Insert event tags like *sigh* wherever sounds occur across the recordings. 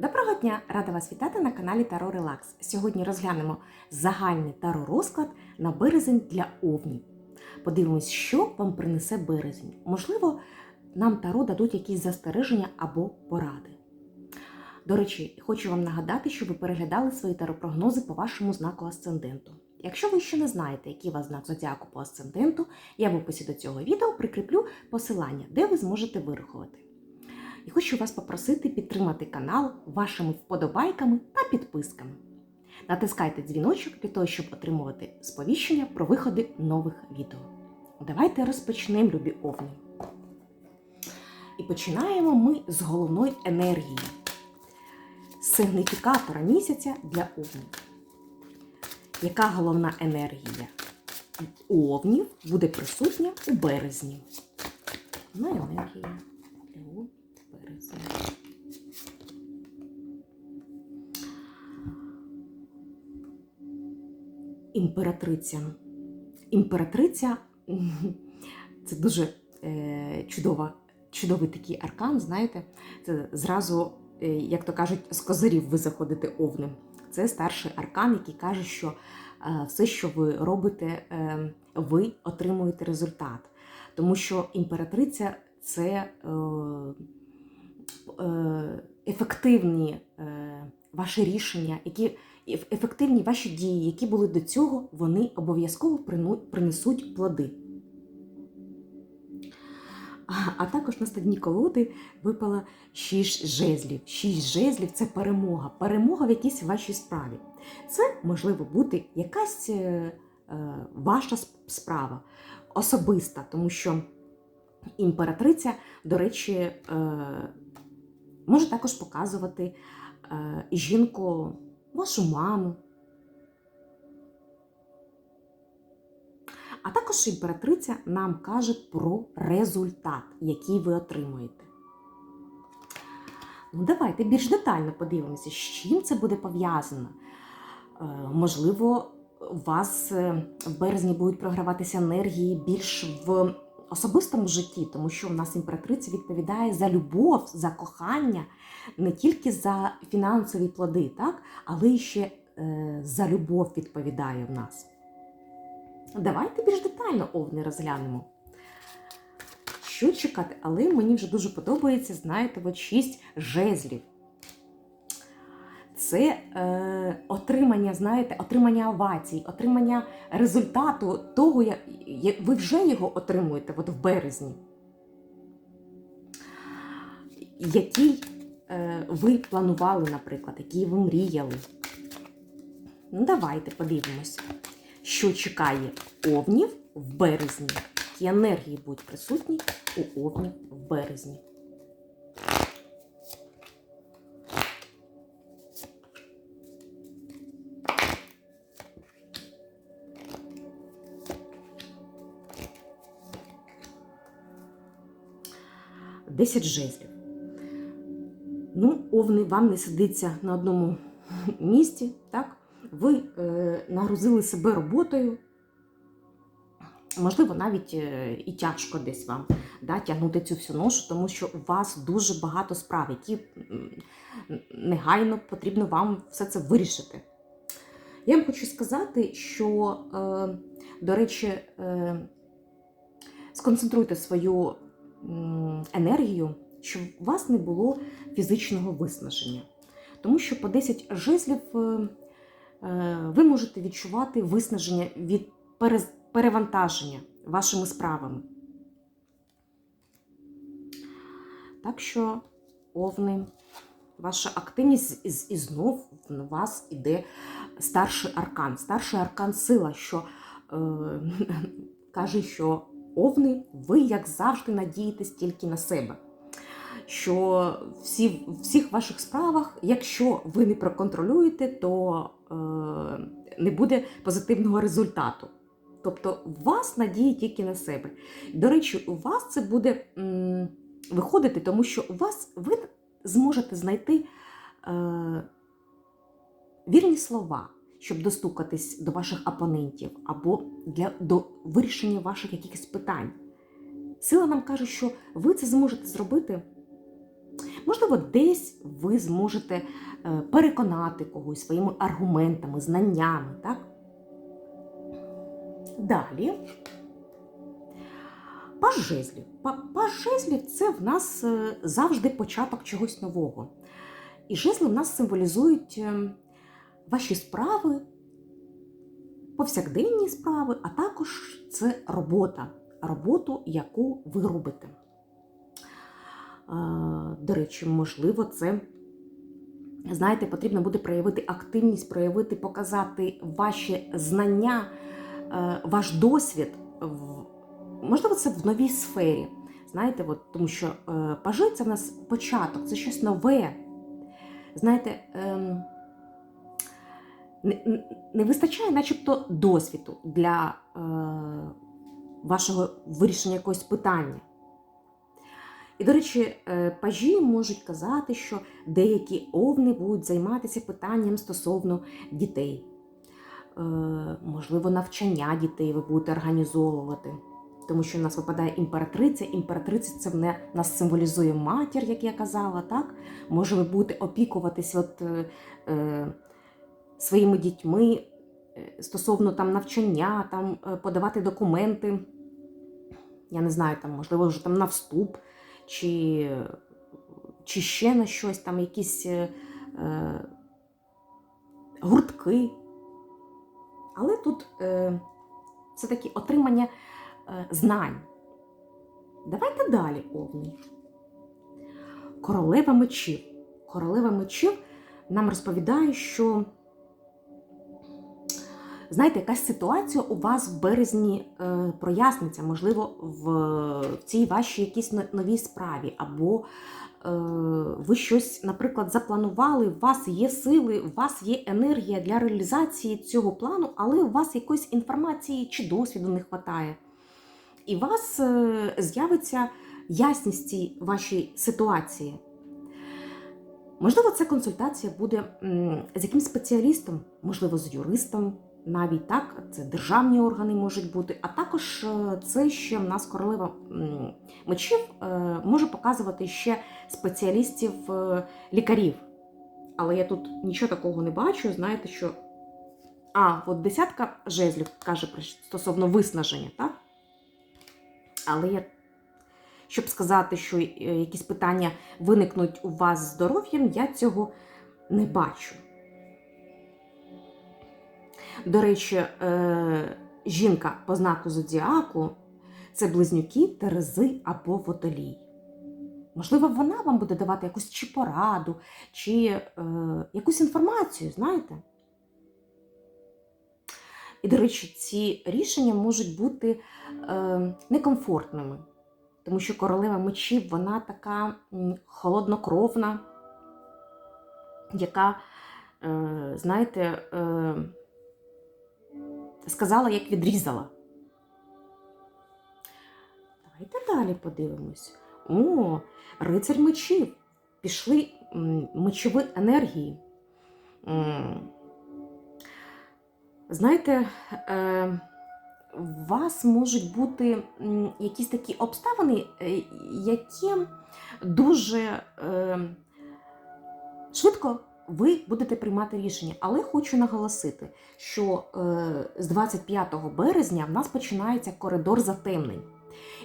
Доброго дня! Рада вас вітати на каналі Таро Релакс. Сьогодні розглянемо загальний таро розклад на березень для овнів. Подивимось, що вам принесе березень. Можливо, нам таро дадуть якісь застереження або поради. До речі, хочу вам нагадати, що ви переглядали свої таропрогнози по вашому знаку асценденту. Якщо ви ще не знаєте, який у вас знак зодіаку по асценденту, я в описі до цього відео прикріплю посилання, де ви зможете вирахувати. І хочу вас попросити підтримати канал вашими вподобайками та підписками. Натискайте дзвіночок для того, щоб отримувати сповіщення про виходи нових відео. Давайте розпочнемо, любі овні. І починаємо ми з головної енергії сигніфікатора місяця для овнів. Яка головна енергія у овнів буде присутня у березні? Головна енергія для овнів у. Імператриця. Імператриця це дуже е, чудова, чудовий такий аркан, знаєте, це зразу, е, як то кажуть, з козирів ви заходите овнем. Це старший аркан, який каже, що е, все, що ви робите, ви отримуєте результат. Тому що імператриця це ефективні е, ваші рішення, які ефективні ваші дії, які були до цього, вони обов'язково принесуть плоди. А, також на стадні колоди випала шість жезлів. Шість жезлів це перемога. Перемога в якійсь вашій справі. Це може бути якась е, е, ваша справа, особиста, тому що імператриця, до речі, може також показувати е, жінку, вашу маму. А також імператриця нам каже про результат, який ви отримуєте. Ну, давайте більш детально подивимося, з чим це буде пов'язано. Е, можливо, у вас е, в березні будуть програватися енергії більш в особистому житті, тому що в нас імператриця відповідає за любов, за кохання, не тільки за фінансові плоди, так? але й ще е, за любов відповідає в нас. Давайте більш детально овни розглянемо. Що чекати? Але мені вже дуже подобається, знаєте, от шість жезлів. Це е, отримання, знаєте, отримання овацій, отримання результату того, я, я- ви вже його отримуєте от в березні, який е, ви планували, наприклад, який ви мріяли. Ну, давайте подивимося, що чекає овнів в березні. Які енергії будуть присутні у овнів в березні. Десять жезлів. Ну, овни вам не сидиться на одному *laughs* місці, так? Ви е, нагрузили себе роботою. Можливо, навіть е, і тяжко десь вам да, тягнути цю всю ношу, тому що у вас дуже багато справ, які негайно потрібно вам все це вирішити. Я вам хочу сказати, що, е, до речі, е, сконцентруйте свою енергію, щоб у вас не було фізичного виснаження. Тому що по 10 жезлів е, е, ви можете відчувати виснаження від перевантаження вашими справами. Так що, овни, ваша активність і, знов в вас іде старший аркан. Старший аркан сила, що е, *laughs* каже, що овни, ви, як завжди, надієтесь тільки на себе. Що всі, в всіх ваших справах, якщо ви не проконтролюєте, то е, не буде позитивного результату. Тобто у вас надії тільки на себе. До речі, у вас це буде м, виходити, тому що у вас ви зможете знайти е, вірні слова, щоб достукатись до ваших опонентів або для, до вирішення ваших якихось питань. Сила нам каже, що ви це зможете зробити. Можливо, десь ви зможете е, переконати когось своїми аргументами, знаннями. Так? Далі. Паж жезлів. Па- Паж жезлів це в нас е, завжди початок чогось нового. І жезли в нас символізують е, ваші справи, повсякденні справи, а також це робота, роботу, яку ви робите. До речі, можливо, це, знаєте, потрібно буде проявити активність, проявити, показати ваші знання, е, ваш досвід. Можливо, це в новій сфері. Знаєте, от, тому що е, пажи це в нас початок, це щось нове. Знаєте, ем, не, вистачає начебто досвіду для е, вашого вирішення якогось питання. І, до речі, е, пажі можуть казати, що деякі овни будуть займатися питанням стосовно дітей. Е, можливо, навчання дітей ви будете організовувати. Тому що в нас випадає імператриця. Імператриця це в нас символізує матір, як я казала, так? Може, ви будете опікуватись от, е, своїми дітьми е, стосовно там навчання, там е, подавати документи. Я не знаю, там, можливо, вже там на вступ, чи, чи ще на щось, там якісь е, е, гуртки. Але тут е, це такі отримання е, знань. Давайте далі, Овни. Королева мечів. Королева мечів нам розповідає, що знаєте, якась ситуація у вас в березні е, проясниться, можливо, в, в цій вашій якійсь новій справі, або е, ви щось, наприклад, запланували, у вас є сили, у вас є енергія для реалізації цього плану, але у вас якоїсь інформації чи досвіду не вистачає. І у вас е, з'явиться ясність цій вашій ситуації. Можливо, ця консультація буде з якимсь спеціалістом, можливо, з юристом, навіть так, це державні органи можуть бути, а також е, це ще в нас королева мечів е, може показувати ще спеціалістів е, лікарів. Але я тут нічого такого не бачу. Знаєте, що. А, от десятка жезлів каже про- стосовно виснаження, так? Але я, щоб сказати, що якісь питання виникнуть у вас з здоров'ям, я цього не бачу. До речі, е, жінка по знаку зодіаку це близнюки, терези або водолій. Можливо, вона вам буде давати якусь чи пораду, чи е, якусь інформацію, знаєте? І, до речі, ці рішення можуть бути е, некомфортними, тому що королева мечів вона така холоднокровна, яка, знаєте, сказала, як відрізала. Давайте далі подивимось. О, рицарь мечів. Пішли мечові енергії. Знаєте, е, у вас можуть бути якісь такі обставини, е, які дуже е, швидко ви будете приймати рішення. Але хочу наголосити, що е, з 25 березня в нас починається коридор затемнень.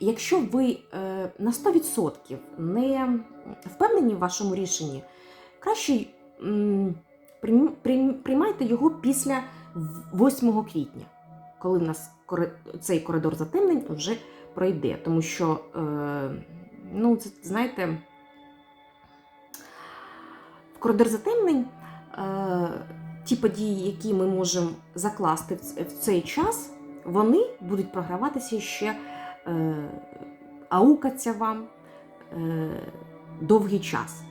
І якщо ви е, на 100% не впевнені в вашому рішенні, краще прийм- прийм- приймайте його після 8 квітня, коли в нас цей коридор затемнень вже пройде. Тому що, е, ну, це, знаєте, коридор затемнень е, ті події, які ми можемо закласти в цей час, вони будуть програватися ще, е, аукаться вам е, довгий час.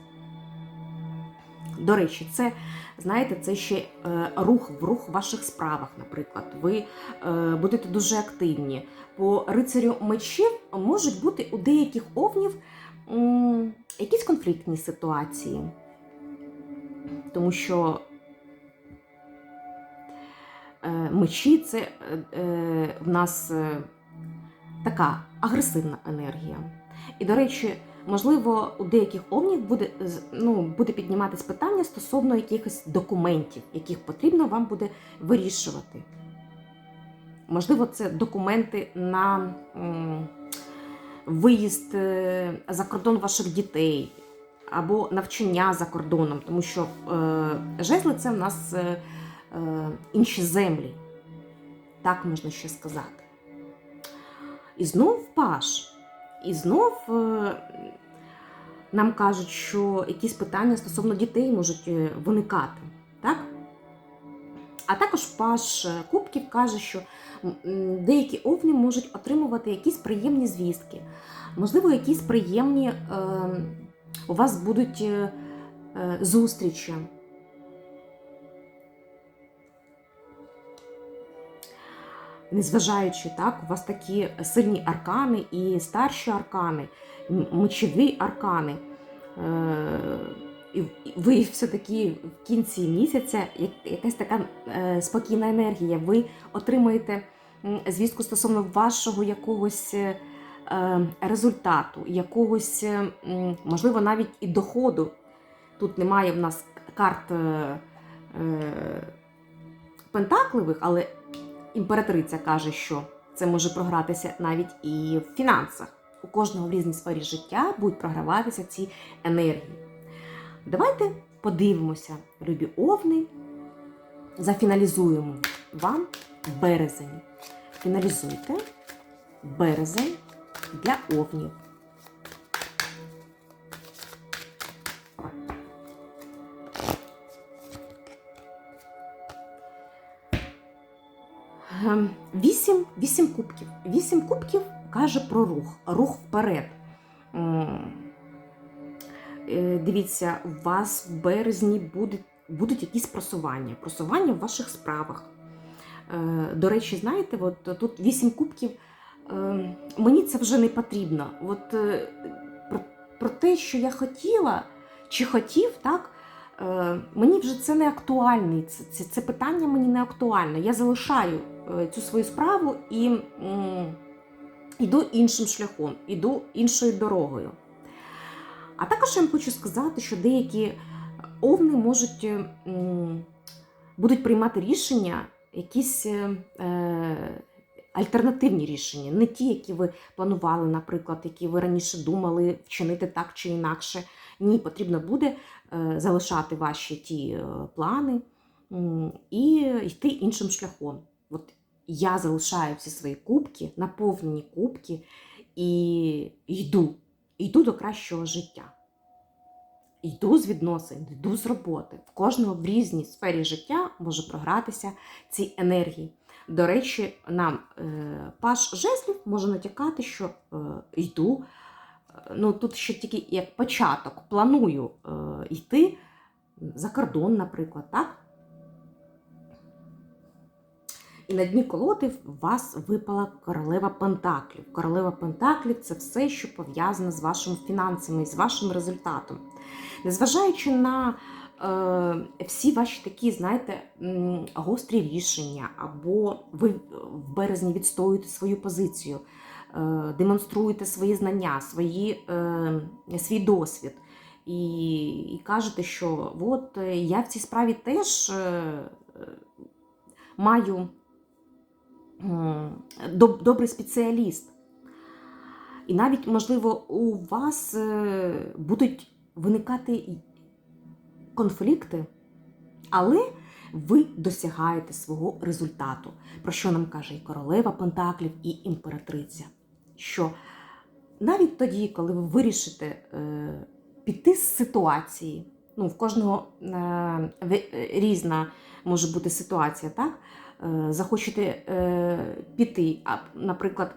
До речі, це, знаєте, це ще рух в рух в ваших справах, наприклад. Ви будете дуже активні. По рицарю мечів можуть бути у деяких овнів якісь конфліктні ситуації. Тому що е, мечі це е, е, в нас така агресивна енергія. І, до речі, Можливо, у деяких овнів буде, ну, буде підніматись питання стосовно якихось документів, яких потрібно вам буде вирішувати. Можливо, це документи на виїзд за кордон ваших дітей або навчання за кордоном, тому що е, жезли це в нас е, е, інші землі. Так можна ще сказати. І знов паш. І знов нам кажуть, що якісь питання стосовно дітей можуть виникати. Так? А також паш Кубків каже, що деякі овні можуть отримувати якісь приємні звістки. Можливо, якісь приємні е, у вас будуть е, е, зустрічі. Незважаючи так, у вас такі сильні аркани і старші аркани, мечові аркани. Е, і ви все-таки в кінці місяця якась така спокійна енергія. Ви отримаєте звістку стосовно вашого якогось результату, якогось, е, можливо, навіть і доходу. Тут немає в нас карт е, е, пентакливих, але імператриця каже, що це може програтися навіть і в фінансах. У кожного в різній сфері життя будуть програватися ці енергії. Давайте подивимося, любі овни, зафіналізуємо вам березень. Фіналізуйте березень для овнів. Ем, Вісім, вісім кубків. Вісім кубків каже про рух, рух вперед. Е, Дивіться, у вас в березні буде, будуть якісь просування, просування в ваших справах. Е, До речі, знаєте, от тут вісім кубків. Е, Мені це вже не потрібно. От е, про, про те, що я хотіла чи хотів, так, е, мені вже це не актуальне. Це, це, це питання мені не актуальне. Я залишаю е, цю свою справу і йду іншим шляхом, іду іншою дорогою. А також я хочу сказати, що деякі овни можуть будуть приймати рішення, якісь альтернативні рішення, не ті, які ви планували, наприклад, які ви раніше думали вчинити так чи інакше. Ні, потрібно буде е, залишати ваші ті е, плани і йти іншим шляхом. От я залишаю всі свої кубки, наповнені кубки, і йду, йду до кращого життя. Йду з відносин, йду з роботи. В кожного в різній сфері життя може програтися ці енергії. До речі, нам е, паш жезлів може натякати, що е, йду. е, Ну, тут ще тільки як початок, планую йти за кордон, наприклад, так? І на дні колоди в вас випала королева Пентаклів. Королева Пентаклів це все, що пов'язане з вашими фінансами і з вашим результатом. Незважаючи на всі ваші такі, знаєте, гострі рішення, або ви в березні відстоюєте свою позицію, е, демонструєте свої знання, свої, е, свій досвід. І, і кажете, що от е, я в цій справі теж е, е, маю добрий спеціаліст. І навіть, можливо, у вас е, будуть виникати конфлікти, але ви досягаєте свого результату. Про що нам каже і королева Пентаклів, і імператриця. Що навіть тоді, коли ви вирішите е, піти з ситуації, ну, в кожного е, е, різна може бути ситуація, так? Е, захочете е, піти, а, наприклад,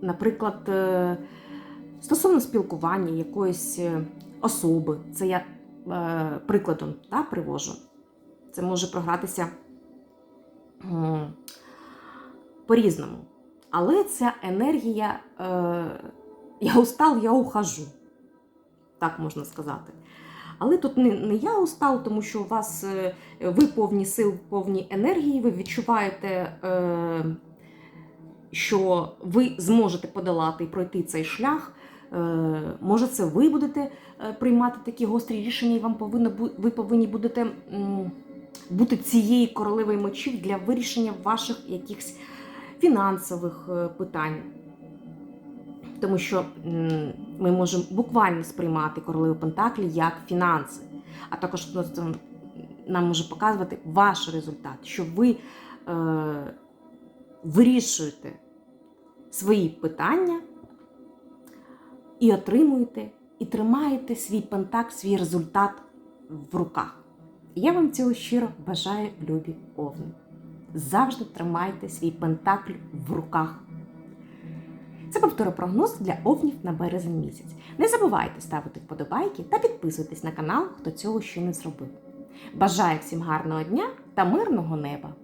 наприклад, е, стосовно спілкування якоїсь е, особи, це я е, прикладом та, привожу. Це може програтися по-різному. Але ця енергія, е, я устал, я ухожу. Так можна сказати. Але тут не, не я устал, тому що у вас е, ви повні сил, повні енергії, ви відчуваєте е, що ви зможете подолати і пройти цей шлях. Е, Може, це ви будете е, приймати такі гострі рішення, і вам повинно ви повинні будете бути цією королевою мечів для вирішення ваших якихось фінансових е, питань. Тому що ми можемо буквально сприймати королеву Пентаклі як фінанси, а також нам може показувати ваш результат, що ви е, вирішуєте свої питання і отримуєте, і тримаєте свій пентакль, свій результат в руках. Я вам цього щиро бажаю, любі овни. Завжди тримайте свій пентакль в руках. Це був прогноз для овнів на березень місяць. Не забувайте ставити вподобайки та підписуйтесь на канал, хто цього ще не зробив. Бажаю всім гарного дня та мирного неба!